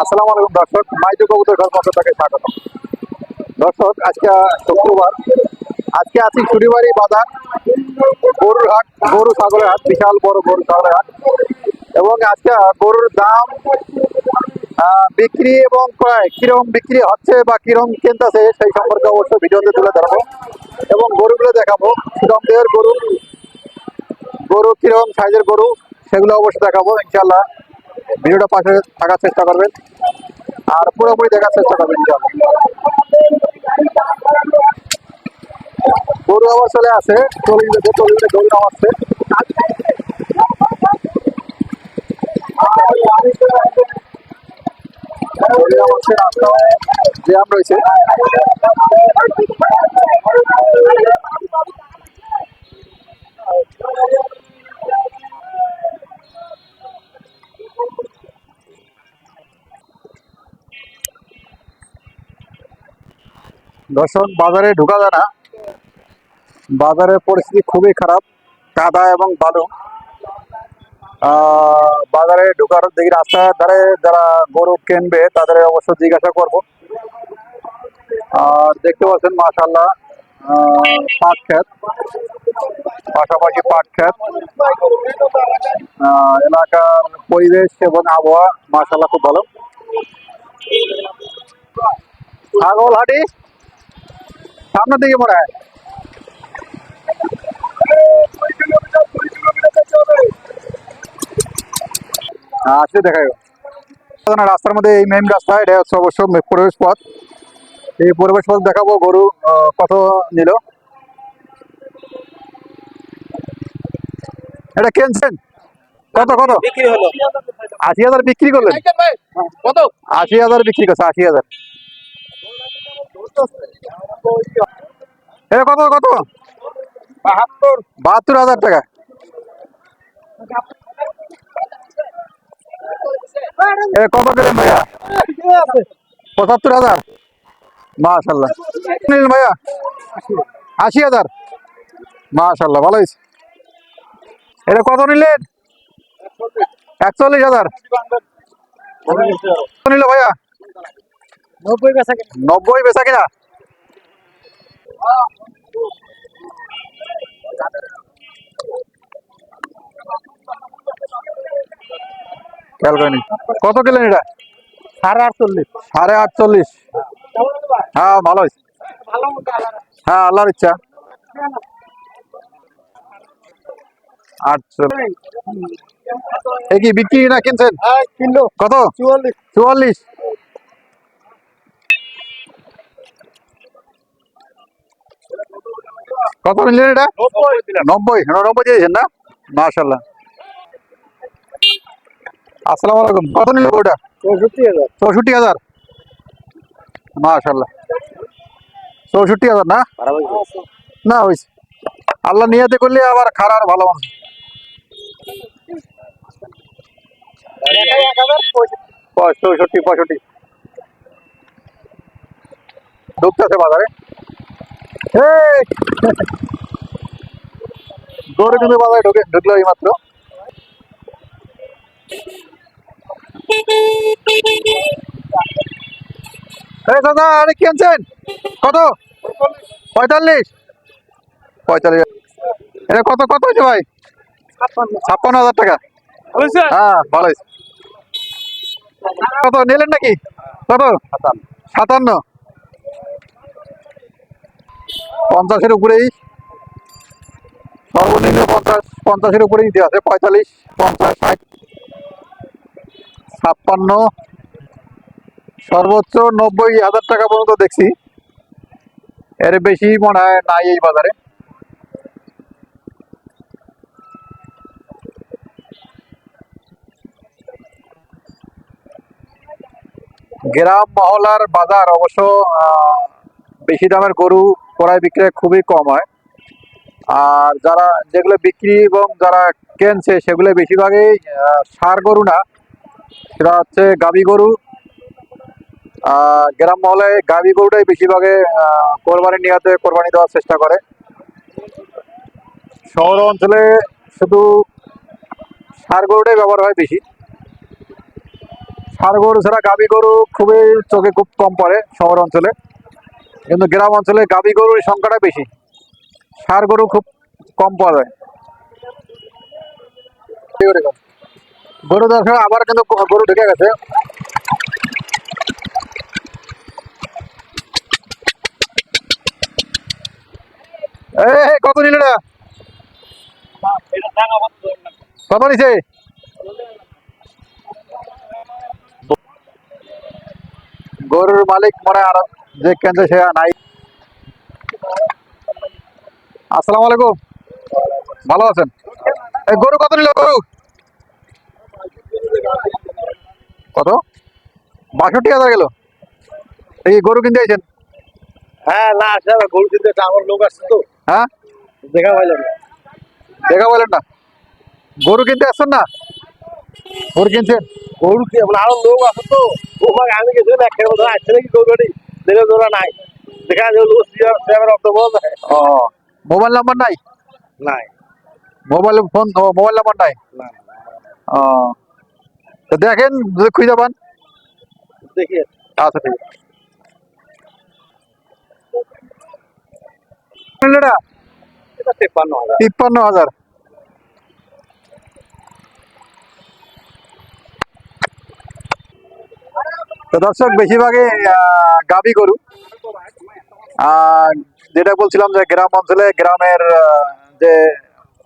আসসালামু আলাইকুম, দর্শক। কবুতর স্বাগত। দর্শক, আজকে শুক্রবার। আজকে আছি বাজার, গরুর হাট, গরু ছাগলের হাট, বিশাল বড় গরু ছাগলের হাট। এবং আজকে গরুর দাম বিক্রি এবং ক্রয়, কীরকম বিক্রি হচ্ছে বা কীরকম কিনতেছে, সেই সম্পর্কে অবশ্যই ভিডিওতে তুলে ধরবো। এবং গরুগুলো দেখাবো দেহের গরু গরু কীরকম সাইজের গরু, সেগুলো অবশ্যই দেখাবো ইনশাল্লাহ ভিডিওটা পাশে থাকার চেষ্টা করবেন। আর পুরোপুরি দেখার চেষ্টা করবেন গরু আবার চলে আসে, চলে যেতে চলে যেতে গরু নামাচ্ছে। রাস্তায় জ্যাম রয়েছে। দর্শক বাজারে ঢোকা যায় না। বাজারের পরিস্থিতি খুবই খারাপ কাদা এবং বালু। বাজারে ঢোকার দেখি রাস্তার ধারে যারা গরু কিনবে তাদের অবশ্য জিজ্ঞাসা করব। আর দেখতে পাচ্ছেন মাশাল্লাহ পাট ক্ষেত। পাশাপাশি পাট আহ, এলাকার পরিবেশ এবং আবহাওয়া মাশাল্লাহ খুব ভালো। ছাগল হাটি? সামনের দিকে মনে হয়। আসলে দেখা যাবে রাস্তার মধ্যে এই মেইন রাস্তা এটা হচ্ছে অবশ্য প্রবেশ পথ। এই প্রবেশ পথ দেখাবো গরু কত নিল। এটা কিনছেন? কত কত? বিক্রি হলো। আশি হাজার বিক্রি করলেন? কত? আশি হাজার বিক্রি করছে আশি হাজার। এটা কত কত? বাহাত্তর। বাহাত্তর হাজার টাকা। কত দিলেন ভাইয়া? পঁচাত্তর হাজার। মাশাল্লাহ নিলেন ভাইয়া? আশি হাজার। মাশাল্লাহ ভালো হয়েছে। এটা কত নিলেন? একচল্লিশ হাজার। নিল ভাইয়া? নব্বই বেচা কেনা। নব্বই বেচা কিনা? খেয়াল করেনি কত কিলেন এটা? সাড়ে আটচল্লিশ। সাড়ে আটচল্লিশ। হ্যাঁ ভালো হয়েছে। হ্যাঁ আল্লাহর ইচ্ছা। আটচল্লিশ। কি বিক্রি না কিনছেন? হ্যাঁ কিনলো। কত? চুয়াল্লিশ। চুয়াল্লিশ। কত নিলেন এটা? নব্বই। নব্বই। হ্যাঁ, দিয়েছেন না? মার্শাল্লাহ আসসালামু আলাইকুম। কত নিল ওটা চৌষট্টি হাজার। চৌষট্টি হাজার। মার্শাল্লাহ চৌষট্টি হাজার না? না হয়েছে। আল্লাহ নিয়াতে করলে আবার খারাপ ভালো মানুষ চৌষট্টি পঁয়ষট্টি। ঢুকতেছে বাজারে? গরু কিন্তু বাজারে ঢুকে ঢুকলো এই মাত্র। দাদা আরে কি আনছেন? কত? পঁয়তাল্লিশ। পঁয়তাল্লিশ। এটা কত কত হয়েছে ভাই? ছাপ্পান্ন হাজার টাকা। হ্যাঁ ভালো কত নিলেন নাকি? কত? সাতান্ন। পঞ্চাশের উপরেই। সর্বনিম্ন পঞ্চাশ, পঞ্চাশের উপরেই দেওয়া আছে, পঁয়তাল্লিশ, পঞ্চাশ, ষাট, ছাপ্পান্ন। সর্বোচ্চ নব্বই হাজার টাকা পর্যন্ত দেখছি। এর বেশি মনে হয় নাই এই বাজারে। গ্রাম মহলার বাজার অবশ্য বেশি দামের গরু ক্রয় বিক্রয় খুবই কম হয়। আর যারা যেগুলো বিক্রি এবং যারা কেনছে সেগুলো বেশিরভাগই ষাঁড় গরু না। সেটা হচ্ছে গাবি গরু। গ্রাম মহলে গাবি গরুটাই বেশিরভাগে কোরবানি নিয়াতে কোরবানি দেওয়ার চেষ্টা করে। শহর অঞ্চলে শুধু ষাঁড় গরুটাই ব্যবহার হয় বেশি। ষাড় গরু ছাড়া গাবি গরু খুবই চোখে খুব কম পড়ে শহর অঞ্চলে। কিন্তু গ্রাম অঞ্চলে গাবি গরুর সংখ্যাটা বেশি। ষাড় গরু খুব কম পাওয়া যায়। গরু দর্শক, আবার কিন্তু গরু ঢুকে গেছে। কত নিল। কত নিছে? গরুর মালিক মনে হয় যে কেন্দ্রে সে নাই। আসসালামু আলাইকুম। ভালো আছেন? এই গরু কত নিল গরু? কত? বাষট্টি হাজার গেল। এই গরু কিনতে আইছেন? হ্যাঁ না আসে না, গরু কিনতে আমার লোক আসছে তো। হ্যাঁ? দেখা পাইলাম না। দেখা বলেন না। গরু কিনতে আসছেন না? গরু কিনছেন? গরু কি মানে আরও লোক আছে তো। ও আমি গেছি না একটা আসছে নাকি গরু গাড়ি দেখে ধরা নাই। দেখা যায় লোক সিয়ার সিয়ার অফ বল ও মোবাইল নাম্বার নাই? নাই। মোবাইল ফোন মোবাইল নাম্বার নাই? না ও তো দেখেন যদি খুঁজে পান। দেখি। আচ্ছা ঠিক আছে। এটা হাজার। তিপ্পান্ন হাজার। তো দর্শক, বেশিরভাগই গাভী গরু। যেটা বলছিলাম যে গ্রাম অঞ্চলে গ্রামের যে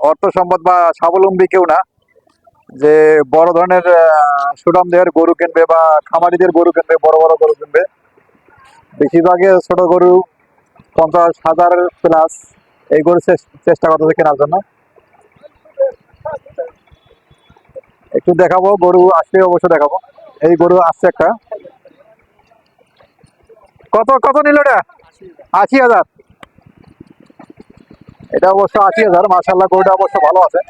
অর্থ সম্পদ বা স্বাবলম্বী কেউ না, যে বড় ধরনের সুনাম দেহের গরু কিনবে বা খামারিদের গরু কিনবে, বড় বড় গরু কিনবে, বেশিরভাগই ছোট গরু, পঞ্চাশ হাজার প্লাস এই গরু চেষ্টা করতেছে কেনার জন্য। একটু দেখাবো, গরু আসলে অবশ্য দেখাবো। এই গরু আসছে একটা। কত কত নিল এটা? আশি হাজার। এটা অবশ্য আশি হাজার মার্শাল্লাহ গরুটা অবশ্য ভালো আছে।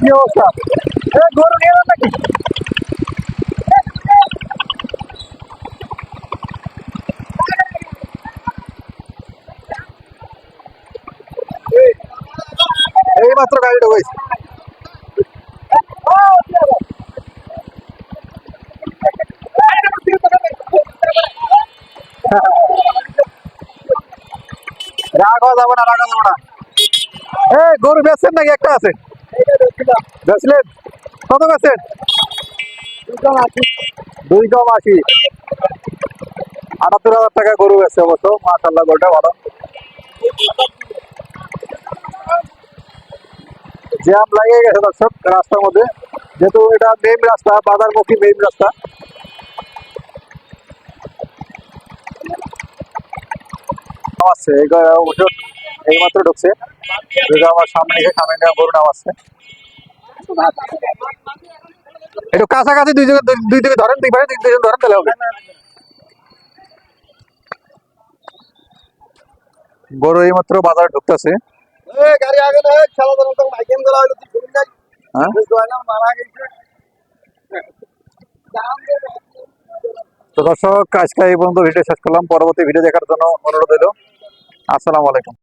কি অবস্থা? গরু নিয়ে নাকি এই মাত্র গাড়ি হওয়া যাবে না হওয়া না। গরু বেচছেন নাকি? একটা আছে। বেচলেন? কত বেচছেন? দুই কম আশি। আটাত্তর হাজার টাকা গরু বেচছে অবশ্য মাশাল্লাহ গরুটা ভালো। জ্যাম লাগিয়ে গেছে দর্শক রাস্তার মধ্যে। যেহেতু এটা মেইন রাস্তা, বাজারমুখী মেইন রাস্তা। গা- এইমাত্র ঢুকছে। আমার সামনে এসে সামনে নেওয়া গরু নাম আসছে একটু কাছাকাছি দুই দুই- দিকে ধরেন দুই পাশে ধরেন তাহলে হবে। গরু এইমাত্র বাজারে ঢুকতেছে। হ্যাঁ? তো দর্শক আজকে এই পর্যন্ত ভিডিও শেষ করলাম। পরবর্তী ভিডিও দেখার জন্য অনুরোধ হলো আসসালামু আলাইকুম।